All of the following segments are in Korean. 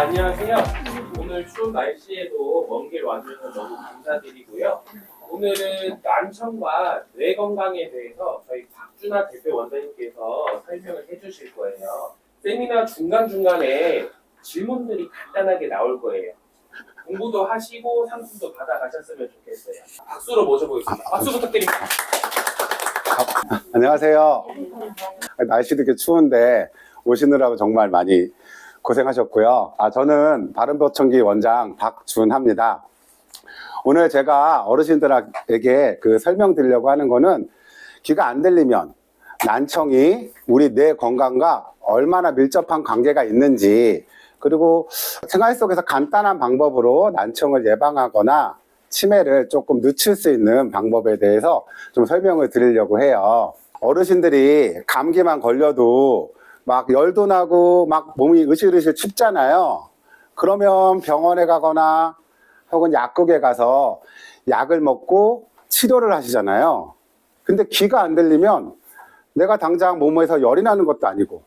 안녕하세요. 오늘 추운 날씨에도 먼 길 와주셔서 너무 감사드리고요. 오늘은 난청과 뇌 건강에 대해서 저희 박준하 대표 원장님께서 설명을 해주실 거예요. 세미나 중간중간에 질문들이 간단하게 나올 거예요. 공부도 하시고 상품도 받아가셨으면 좋겠어요. 박수로 모셔보겠습니다. 박수 부탁드립니다. 안녕하세요. 날씨도 이렇게 추운데 오시느라고 정말 많이 고생하셨고요. 아, 저는 바른보청기 원장 박준합니다. 오늘 제가 어르신들에게 그 설명드리려고 하는 거는 귀가 안 들리면 난청이 우리 뇌 건강과 얼마나 밀접한 관계가 있는지 그리고 생활 속에서 간단한 방법으로 난청을 예방하거나 치매를 조금 늦출 수 있는 방법에 대해서 좀 설명을 드리려고 해요. 어르신들이 감기만 걸려도 막 열도 나고 막 몸이 으실으실 춥잖아요. 그러면 병원에 가거나 혹은 약국에 가서 약을 먹고 치료를 하시잖아요. 근데 귀가 안 들리면 내가 당장 몸에서 열이 나는 것도 아니고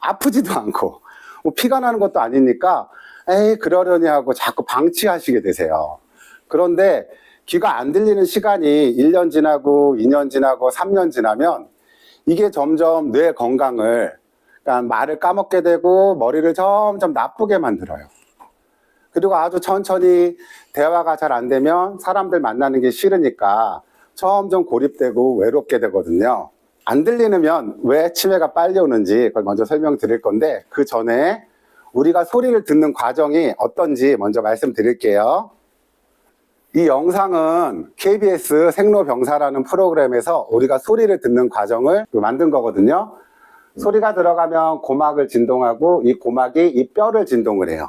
아프지도 않고 뭐 피가 나는 것도 아니니까 에이 그러려니 하고 자꾸 방치하시게 되세요. 그런데 귀가 안 들리는 시간이 1년 지나고 2년 지나고 3년 지나면 이게 점점 뇌 건강을 그러니까 말을 까먹게 되고 머리를 점점 나쁘게 만들어요. 그리고 아주 천천히 대화가 잘 안 되면 사람들 만나는 게 싫으니까 점점 고립되고 외롭게 되거든요. 안 들리면 왜 치매가 빨리 오는지 그걸 먼저 설명드릴 건데 그 전에 우리가 소리를 듣는 과정이 어떤지 먼저 말씀드릴게요. 이 영상은 KBS 생로병사라는 프로그램에서 우리가 소리를 듣는 과정을 만든 거거든요. 소리가 들어가면 고막을 진동하고 이 고막이 이 뼈를 진동을 해요.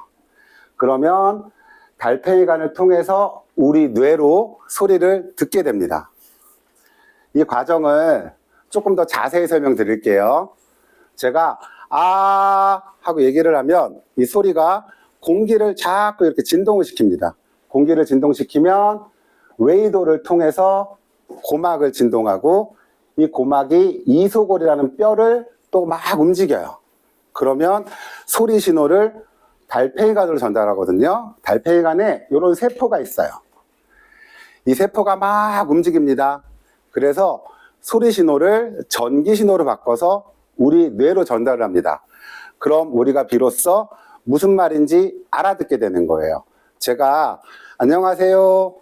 그러면 달팽이관을 통해서 우리 뇌로 소리를 듣게 됩니다. 이 과정을 조금 더 자세히 설명드릴게요. 제가 아 하고 얘기를 하면 이 소리가 공기를 자꾸 이렇게 진동을 시킵니다. 공기를 진동시키면 웨이도를 통해서 고막을 진동하고 이 고막이 이소골이라는 뼈를 또 막 움직여요. 그러면 소리 신호를 달팽이관으로 전달하거든요. 달팽이관에 이런 세포가 있어요. 이 세포가 막 움직입니다. 그래서 소리 신호를 전기 신호로 바꿔서 우리 뇌로 전달을 합니다. 그럼 우리가 비로소 무슨 말인지 알아듣게 되는 거예요. 제가 안녕하세요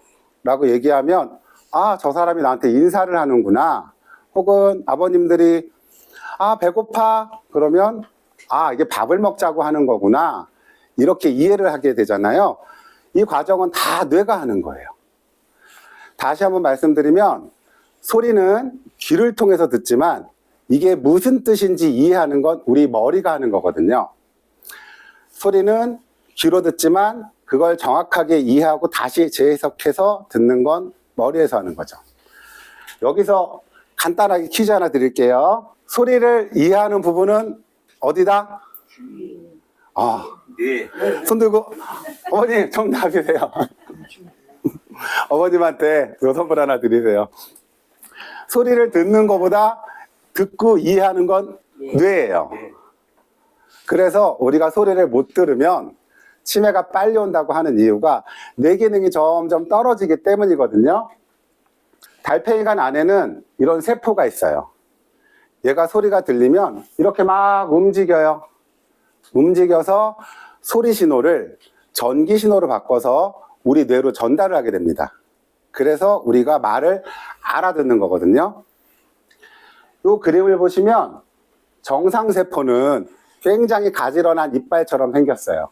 라고 얘기하면 아, 저 사람이 나한테 인사를 하는구나. 혹은 아버님들이 아, 배고파. 그러면 아, 이게 밥을 먹자고 하는 거구나. 이렇게 이해를 하게 되잖아요. 이 과정은 다 뇌가 하는 거예요. 다시 한번 말씀드리면 소리는 귀를 통해서 듣지만 이게 무슨 뜻인지 이해하는 건 우리 머리가 하는 거거든요. 소리는 귀로 듣지만 그걸 정확하게 이해하고 다시 재해석해서 듣는 건 머리에서 하는 거죠. 여기서 간단하게 퀴즈 하나 드릴게요. 소리를 이해하는 부분은 어디다? 아, 네. 손 들고 어머님 정답이세요. 어머님한테 요 선물 하나 드리세요. 소리를 듣는 것보다 듣고 이해하는 건 뇌예요. 그래서 우리가 소리를 못 들으면 치매가 빨리 온다고 하는 이유가 뇌 기능이 점점 떨어지기 때문이거든요. 달팽이관 안에는 이런 세포가 있어요. 얘가 소리가 들리면 이렇게 막 움직여요. 움직여서 소리 신호를 전기 신호로 바꿔서 우리 뇌로 전달을 하게 됩니다. 그래서 우리가 말을 알아듣는 거거든요. 이 그림을 보시면 정상세포는 굉장히 가지런한 이빨처럼 생겼어요.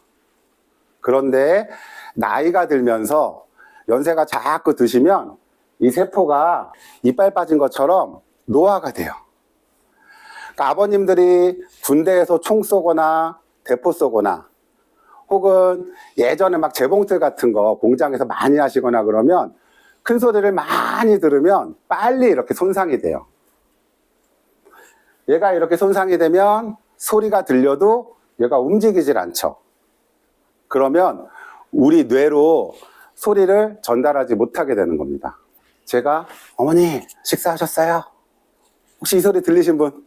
그런데 나이가 들면서 연세가 자꾸 드시면 이 세포가 이빨 빠진 것처럼 노화가 돼요. 그러니까 아버님들이 군대에서 총 쏘거나 대포 쏘거나 혹은 예전에 막 재봉틀 같은 거 공장에서 많이 하시거나 그러면 큰 소리를 많이 들으면 빨리 이렇게 손상이 돼요. 얘가 이렇게 손상이 되면 소리가 들려도 얘가 움직이질 않죠. 그러면 우리 뇌로 소리를 전달하지 못하게 되는 겁니다. 제가 어머니 식사하셨어요? 혹시 이 소리 들리신 분?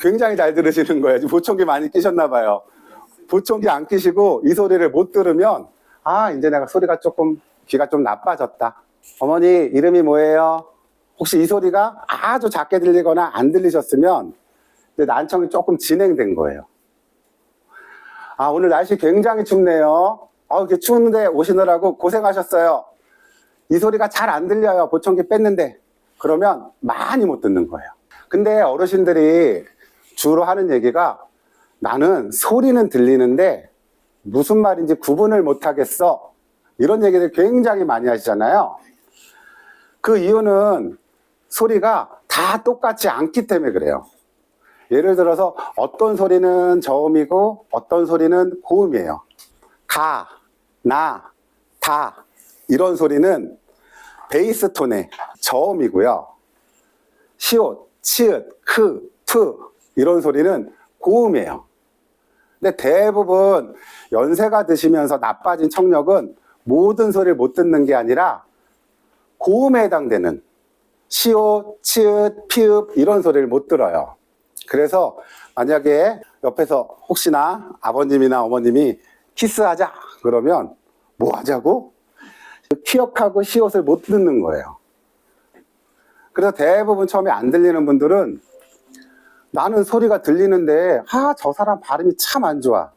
굉장히 잘 들으시는 거예요. 보청기 많이 끼셨나 봐요. 보청기 안 끼시고 이 소리를 못 들으면 아 이제 내가 소리가 조금 귀가 좀 나빠졌다. 어머니 이름이 뭐예요? 혹시 이 소리가 아주 작게 들리거나 안 들리셨으면 난청이 조금 진행된 거예요. 아 오늘 날씨 굉장히 춥네요. 아 이렇게 추운데 오시느라고 고생하셨어요. 이 소리가 잘 안 들려요. 보청기 뺐는데 그러면 많이 못 듣는 거예요. 근데 어르신들이 주로 하는 얘기가 나는 소리는 들리는데 무슨 말인지 구분을 못 하겠어. 이런 얘기를 굉장히 많이 하시잖아요. 그 이유는 소리가 다 똑같지 않기 때문에 그래요. 예를 들어서 어떤 소리는 저음이고 어떤 소리는 고음이에요. 가, 나, 다 이런 소리는 베이스 톤의 저음이고요. 시옷, 치읓, 크, 투 이런 소리는 고음이에요. 근데 대부분 연세가 드시면서 나빠진 청력은 모든 소리를 못 듣는 게 아니라 고음에 해당되는 시옷, 치읓, 피읍 이런 소리를 못 들어요. 그래서 만약에 옆에서 혹시나 아버님이나 어머님이 키스하자 그러면 뭐 하자고? 키역하고 시옷을 못 듣는 거예요. 그래서 대부분 처음에 안 들리는 분들은 나는 소리가 들리는데 아 저 사람 발음이 참 안 좋아.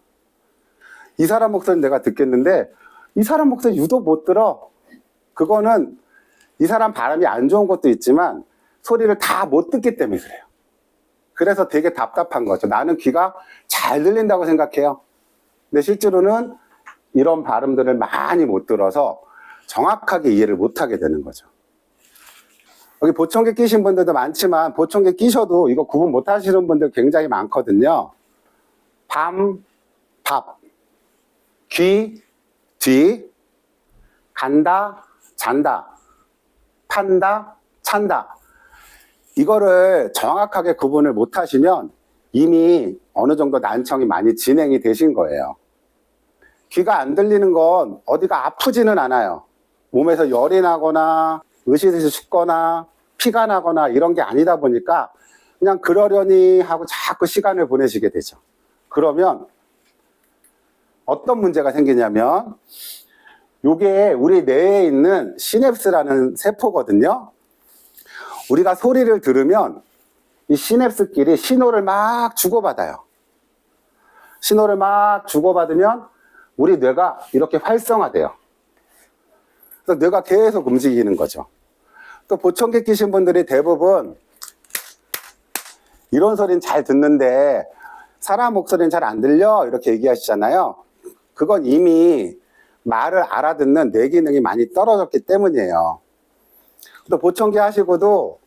이 사람 목소리 내가 듣겠는데 이 사람 목소리 유독 못 들어. 그거는 이 사람 발음이 안 좋은 것도 있지만 소리를 다 못 듣기 때문에 그래요. 그래서 되게 답답한 거죠. 나는 귀가 잘 들린다고 생각해요. 근데 실제로는 이런 발음들을 많이 못 들어서 정확하게 이해를 못 하게 되는 거죠. 여기 보청기 끼신 분들도 많지만 보청기 끼셔도 이거 구분 못 하시는 분들 굉장히 많거든요. 밤, 밥, 귀, 뒤, 간다, 잔다, 판다, 찬다. 이거를 정확하게 구분을 못 하시면 이미 어느 정도 난청이 많이 진행이 되신 거예요. 귀가 안 들리는 건 어디가 아프지는 않아요. 몸에서 열이 나거나 으시듯이 춥거나 피가 나거나 이런 게 아니다 보니까 그냥 그러려니 하고 자꾸 시간을 보내시게 되죠. 그러면 어떤 문제가 생기냐면 요게 우리 뇌에 있는 시냅스라는 세포거든요. 우리가 소리를 들으면 이 시냅스끼리 신호를 막 주고받아요. 신호를 막 주고받으면 우리 뇌가 이렇게 활성화돼요. 그래서 뇌가 계속 움직이는 거죠. 또 보청기 끼신 분들이 대부분 이런 소리는 잘 듣는데 사람 목소리는 잘 안 들려 이렇게 얘기하시잖아요. 그건 이미 말을 알아듣는 뇌 기능이 많이 떨어졌기 때문이에요. 또 보청기 하시고도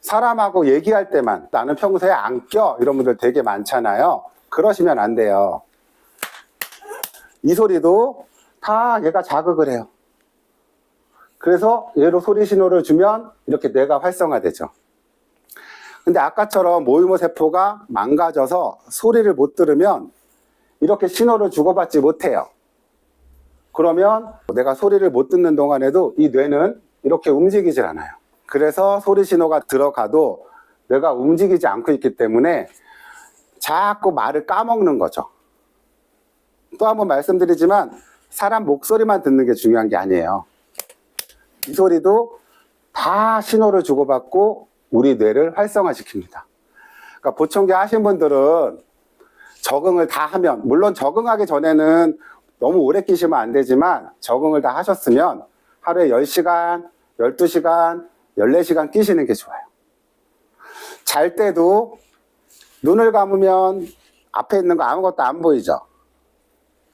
사람하고 얘기할 때만 나는 평소에 안 껴 이런 분들 되게 많잖아요. 그러시면 안 돼요. 이 소리도 다 얘가 자극을 해요. 그래서 얘로 소리 신호를 주면 이렇게 뇌가 활성화되죠. 근데 아까처럼 모유모 세포가 망가져서 소리를 못 들으면 이렇게 신호를 주고받지 못해요. 그러면 내가 소리를 못 듣는 동안에도 이 뇌는 이렇게 움직이질 않아요. 그래서 소리 신호가 들어가도 뇌가 움직이지 않고 있기 때문에 자꾸 말을 까먹는 거죠. 또 한 번 말씀드리지만 사람 목소리만 듣는 게 중요한 게 아니에요. 이 소리도 다 신호를 주고받고 우리 뇌를 활성화시킵니다. 그러니까 보청기 하신 분들은 적응을 다 하면, 물론 적응하기 전에는 너무 오래 끼시면 안 되지만 적응을 다 하셨으면 하루에 10시간, 12시간, 14시간 끼시는 게 좋아요. 잘 때도 눈을 감으면 앞에 있는 거 아무것도 안 보이죠?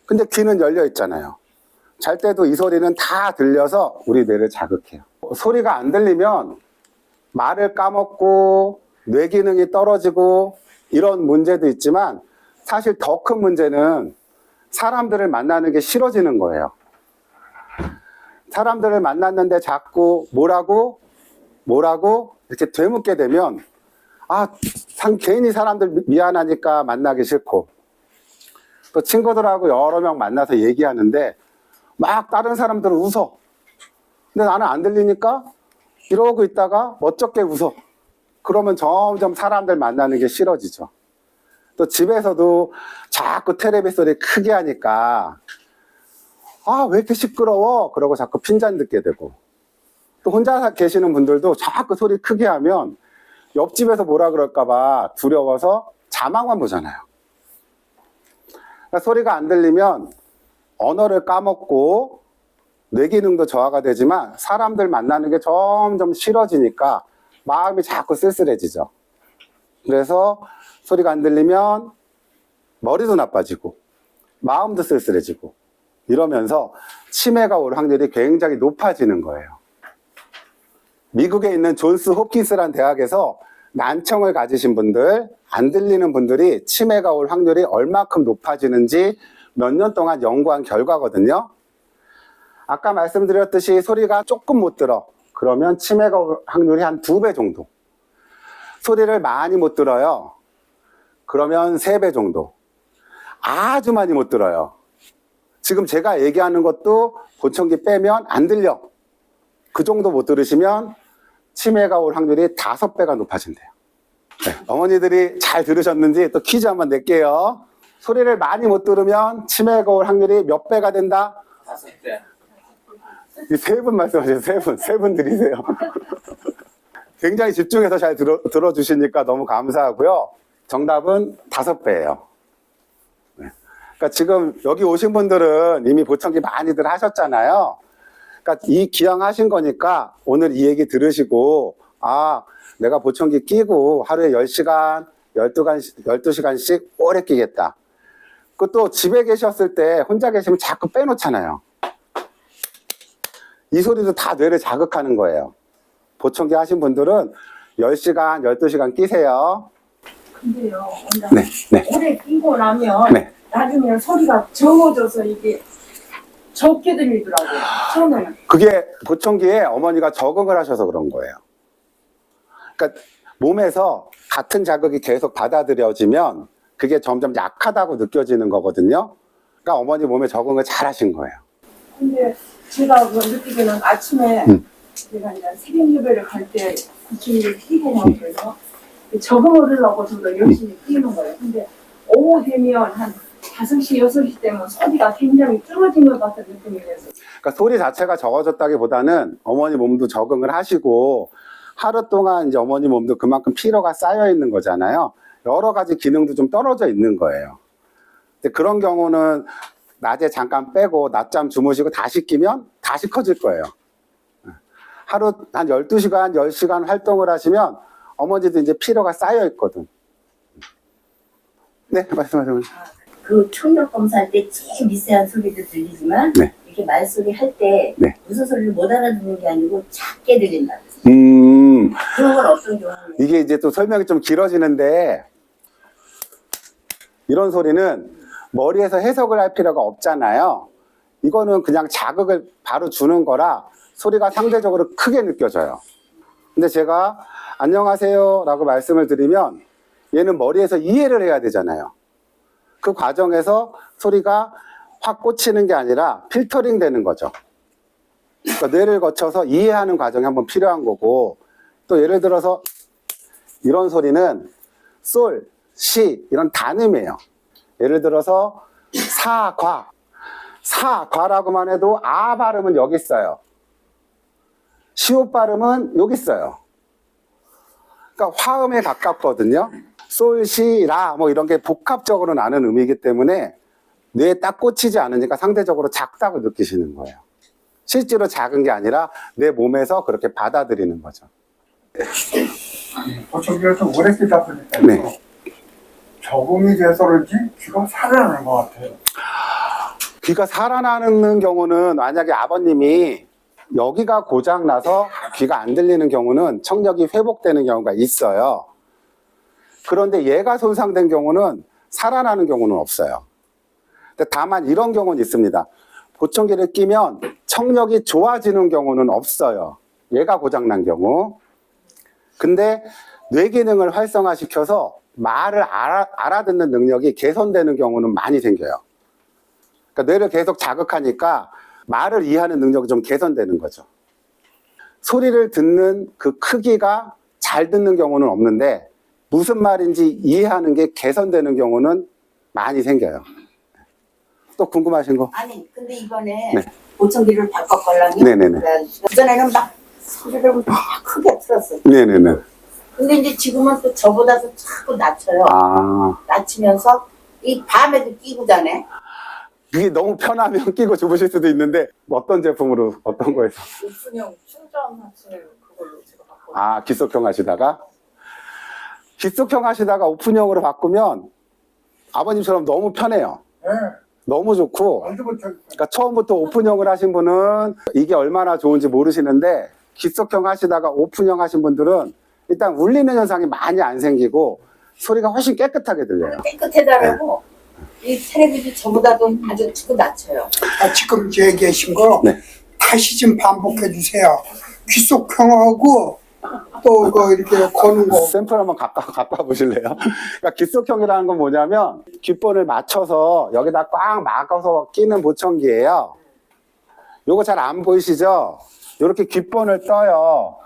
근데 귀는 열려 있잖아요. 잘 때도 이 소리는 다 들려서 우리 뇌를 자극해요. 소리가 안 들리면 말을 까먹고 뇌 기능이 떨어지고 이런 문제도 있지만 사실 더 큰 문제는 사람들을 만나는 게 싫어지는 거예요. 사람들을 만났는데 자꾸 뭐라고 뭐라고 이렇게 되묻게 되면 아, 상, 괜히 사람들 미- 미안하니까 만나기 싫고 또 친구들하고 여러 명 만나서 얘기하는데 막 다른 사람들은 웃어. 근데 나는 안 들리니까 이러고 있다가 멋쩍게 웃어. 그러면 점점 사람들 만나는 게 싫어지죠. 또 집에서도 자꾸 테레비 소리 크게 하니까 아, 왜 이렇게 시끄러워? 그러고 자꾸 핀잔 듣게 되고 또 혼자 계시는 분들도 자꾸 소리 크게 하면 옆집에서 뭐라 그럴까봐 두려워서 자막만 보잖아요. 그러니까 소리가 안 들리면 언어를 까먹고 뇌 기능도 저하가 되지만 사람들 만나는 게 점점 싫어지니까 마음이 자꾸 쓸쓸해지죠. 그래서 소리가 안 들리면 머리도 나빠지고 마음도 쓸쓸해지고 이러면서 치매가 올 확률이 굉장히 높아지는 거예요. 미국에 있는 존스 홉킨스란 대학에서 난청을 가지신 분들, 안 들리는 분들이 치매가 올 확률이 얼마큼 높아지는지 몇 년 동안 연구한 결과거든요. 아까 말씀드렸듯이 소리가 조금 못 들어. 그러면 치매가 올 확률이 한 두 배 정도. 소리를 많이 못 들어요. 그러면 세 배 정도. 아주 많이 못 들어요. 지금 제가 얘기하는 것도 보청기 빼면 안 들려. 그 정도 못 들으시면 치매가 올 확률이 다섯 배가 높아진대요. 네, 어머니들이 잘 들으셨는지 또 퀴즈 한번 낼게요. 소리를 많이 못 들으면 치매가 올 확률이 몇 배가 된다? 다섯 대. 이세분 말씀하세요. 세 분, 세 분 드리세요. 굉장히 집중해서 잘 들어, 들어주시니까 너무 감사하고요. 정답은 다섯 배예요. 네. 그러니까 지금 여기 오신 분들은 이미 보청기 많이들 하셨잖아요. 그러니까 이 기왕하신 거니까 오늘 이 얘기 들으시고, 아, 내가 보청기 끼고 하루에 10시간, 12시간, 12시간씩 오래 끼겠다. 그또 집에 계셨을 때 혼자 계시면 자꾸 빼놓잖아요. 이 소리도 다 뇌를 자극하는 거예요. 보청기 하신 분들은 10시간, 12시간 끼세요. 근데요. 네, 네, 오래 끼고 나면 네. 나중에 소리가 적어져서 이게 적게 들리더라고요. 저는 그게 보청기에 어머니가 적응을 하셔서 그런 거예요. 그러니까 몸에서 같은 자극이 계속 받아들여지면 그게 점점 약하다고 느껴지는 거거든요. 그러니까 어머니 몸에 적응을 잘 하신 거예요. 근데 제가 그 느끼기는 아침에 음. 제가 이제 새벽 예배를 갈때 구치를 끼고 나거든요. 적응을 하려고 저도 열심히 끼는 거예요. 근데 오후 되면 한 5시, 6시 되면 소리가 굉장히 줄어진 것 같은 느낌이 들어서 그러니까 소리 자체가 적어졌다기보다는 어머니 몸도 적응을 하시고 하루 동안 이제 어머니 몸도 그만큼 피로가 쌓여 있는 거잖아요. 여러 가지 기능도 좀 떨어져 있는 거예요. 근데 그런 경우는 낮에 잠깐 빼고 낮잠 주무시고 다시 끼면 다시 커질 거예요. 하루 한 12시간, 10시간 활동을 하시면 어머니도 이제 피로가 쌓여 있거든. 네, 말씀하세요. 그 청력 검사할 때 제일 미세한 소리도 들리지만 네. 이렇게 말소리 할 때 네. 무슨 소리를 못 알아듣는 게 아니고 작게 들린다. 음, 그런 건 어떤 경우에 이게 이제 또 설명이 좀 길어지는데 이런 소리는 머리에서 해석을 할 필요가 없잖아요. 이거는 그냥 자극을 바로 주는 거라 소리가 상대적으로 크게 느껴져요. 근데 제가 안녕하세요 라고 말씀을 드리면 얘는 머리에서 이해를 해야 되잖아요. 그 과정에서 소리가 확 꽂히는 게 아니라 필터링 되는 거죠. 그러니까 뇌를 거쳐서 이해하는 과정이 한번 필요한 거고 또 예를 들어서 이런 소리는 솔, 시 이런 단음이에요. 예를 들어서 사과, 사과라고만 해도 아 발음은 여기 있어요. 시옷 발음은 여기 있어요. 그러니까 화음에 가깝거든요. 솔, 시, 라 뭐 이런 게 복합적으로 나는 음이기 때문에 뇌에 딱 꽂히지 않으니까 상대적으로 작다고 느끼시는 거예요. 실제로 작은 게 아니라 내 몸에서 그렇게 받아들이는 거죠. 보청기를 좀 오래 쓰다 보니까 네. 적응이 돼서 그런지 귀가 살아나는 것 같아요. 귀가 살아나는 경우는 만약에 아버님이 여기가 고장 나서 귀가 안 들리는 경우는 청력이 회복되는 경우가 있어요. 그런데 얘가 손상된 경우는 살아나는 경우는 없어요. 다만 이런 경우는 있습니다. 보청기를 끼면 청력이 좋아지는 경우는 없어요. 얘가 고장난 경우. 근데 뇌 기능을 활성화시켜서 말을 알아, 알아듣는 능력이 개선되는 경우는 많이 생겨요. 그러니까 뇌를 계속 자극하니까 말을 이해하는 능력이 좀 개선되는 거죠. 소리를 듣는 그 크기가 잘 듣는 경우는 없는데 무슨 말인지 이해하는 게 개선되는 경우는 많이 생겨요. 또 궁금하신 거? 아니 근데 이번에 네. 보청기를 바꿔보려면 네네네. 그전에는 막 소리를 막 크게 틀었어. 네네네. 근데 이제 지금은 또 저보다도 자꾸 낮춰요. 아, 낮추면서 이 밤에도 끼고 자네. 이게 너무 편하면 끼고 주무실 수도 있는데 어떤 제품으로 어떤 거에서? 오픈형 충전하시는 그걸로 제가 바꿔. 아, 기속형 하시다가? 기속형 하시다가 오픈형으로 바꾸면 아버님처럼 너무 편해요. 예. 너무 좋고. 그러니까 처음부터 오픈형을 하신 분은 이게 얼마나 좋은지 모르시는데 기속형 하시다가 오픈형 하신 분들은 일단 울리는 현상이 많이 안 생기고 소리가 훨씬 깨끗하게 들려요. 깨끗해다라고 이 텔레비전 저보다도 아주 자꾸 낮춰요. 아, 지금 얘기하신 거 네. 다시 좀 반복해 주세요. 귀속형하고 또 그 이렇게 거는 거. 샘플 한번 갖고, 갖고 와 보실래요? 그러니까 기속형이라는 건 뭐냐면 귓본을 맞춰서 여기다 꽉 막아서 끼는 보청기예요. 요거 잘 안 보이시죠? 이렇게 귓본을 떠요.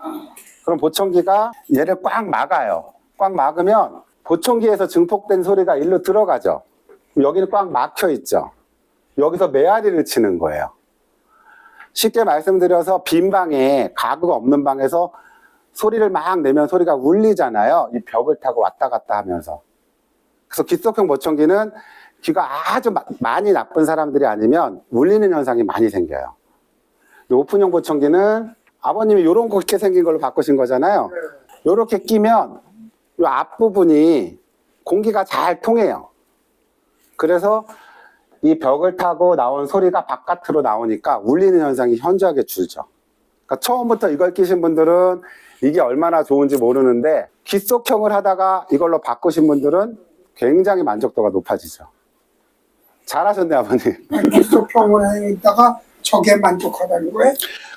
그럼 보청기가 얘를 꽉 막아요. 꽉 막으면 보청기에서 증폭된 소리가 일로 들어가죠. 여기는 꽉 막혀 있죠. 여기서 메아리를 치는 거예요. 쉽게 말씀드려서 빈 방에 가구가 없는 방에서 소리를 막 내면 소리가 울리잖아요. 이 벽을 타고 왔다 갔다 하면서. 그래서 기속형 보청기는 귀가 아주 마- 많이 나쁜 사람들이 아니면 울리는 현상이 많이 생겨요. 오픈형 보청기는 아버님이 요런 렇게 생긴 걸로 바꾸신 거잖아요. 요렇게 끼면 요 앞부분이 공기가 잘 통해요. 그래서 이 벽을 타고 나온 소리가 바깥으로 나오니까 울리는 현상이 현저하게 줄죠. 그러니까 처음부터 이걸 끼신 분들은 이게 얼마나 좋은지 모르는데 귓속형을 하다가 이걸로 바꾸신 분들은 굉장히 만족도가 높아지죠. 잘하셨네 아버님. 귀속형을 했다가 저게 만족하다는 거예요?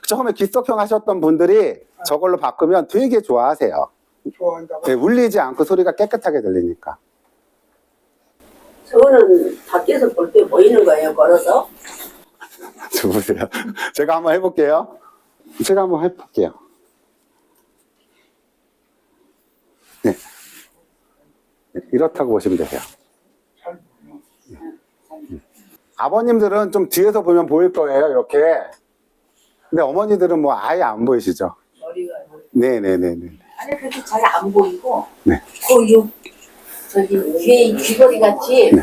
처음에 귓속형 하셨던 분들이 저걸로 바꾸면 되게 좋아하세요. 좋아한다고. 네, 울리지 않고 소리가 깨끗하게 들리니까. 저거는 밖에서 볼 때 보이는 거예요, 걸어서. 저 보세요. 제가 한번 해볼게요. 제가 한번 해볼게요. 네. 네, 이렇다고 보시면 되세요. 잘 아버님들은 좀 뒤에서 보면 보일 거예요, 이렇게. 근데 어머니들은 뭐 아예 안 보이시죠? 머리가. 네네네네. 아니, 그렇게 잘안 보이고. 네. 그, 요, 저기, 귀에 귀걸이 같이. 네.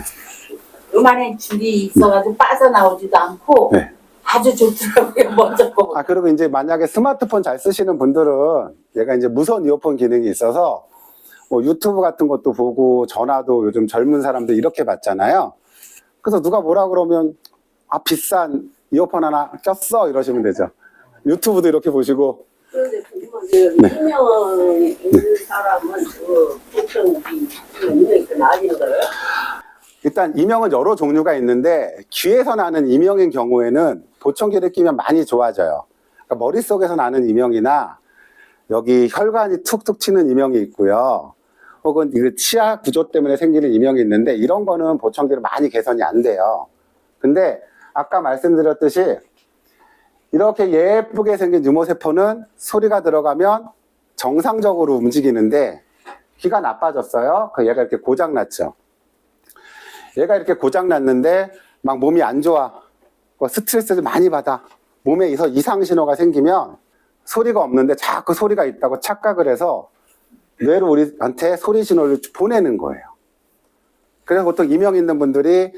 요만한 줄이 있어가지고 빠져나오지도 않고. 네. 아주 좋더라고요, 먼저 거. 아, 그리고 이제 만약에 스마트폰 잘 쓰시는 분들은 얘가 이제 무선 이어폰 기능이 있어서 뭐 유튜브 같은 것도 보고 전화도 요즘 젊은 사람들 이렇게 받잖아요. 그래서 누가 뭐라 그러면 아, 비싼 이어폰 하나 꼈어 이러시면 되죠. 유튜브도 이렇게 보시고 그런데 궁금한데 네. 있는 사람은 그 보통 유명이 그 나아지는 거예요? 일단 이명은 여러 종류가 있는데 귀에서 나는 이명인 경우에는 보청기를 끼면 많이 좋아져요. 그러니까 머릿속에서 나는 이명이나 여기 혈관이 툭툭 치는 이명이 있고요. 혹은 이 치아 구조 때문에 생기는 이명이 있는데 이런 거는 보청기로 많이 개선이 안 돼요. 근데 아까 말씀드렸듯이 이렇게 예쁘게 생긴 유모세포는 소리가 들어가면 정상적으로 움직이는데 귀가 나빠졌어요. 그 얘가 이렇게 고장 났죠. 얘가 이렇게 고장 났는데 막 몸이 안 좋아. 뭐 스트레스를 많이 받아. 몸에서 이상 신호가 생기면 소리가 없는데 자꾸 소리가 있다고 착각을 해서 뇌로 우리한테 소리 신호를 보내는 거예요. 그래서 보통 이명 있는 분들이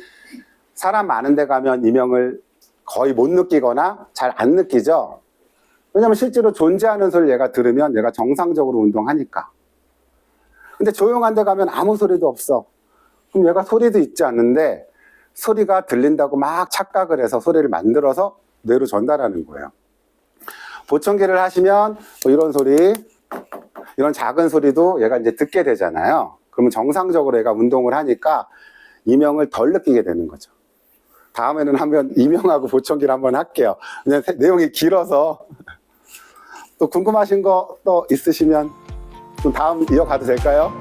사람 많은 데 가면 이명을 거의 못 느끼거나 잘 안 느끼죠. 왜냐면 실제로 존재하는 소리를 얘가 들으면 얘가 정상적으로 운동하니까. 근데 조용한 데 가면 아무 소리도 없어. 그럼 얘가 소리도 있지 않는데 소리가 들린다고 막 착각을 해서 소리를 만들어서 뇌로 전달하는 거예요. 보청기를 하시면 뭐 이런 소리, 이런 작은 소리도 얘가 이제 듣게 되잖아요. 그러면 정상적으로 얘가 운동을 하니까 이명을 덜 느끼게 되는 거죠. 다음에는 한번 이명하고 보청기를 한번 할게요. 그냥 내용이 길어서 또 궁금하신 거 또 있으시면 좀 다음 이어가도 될까요?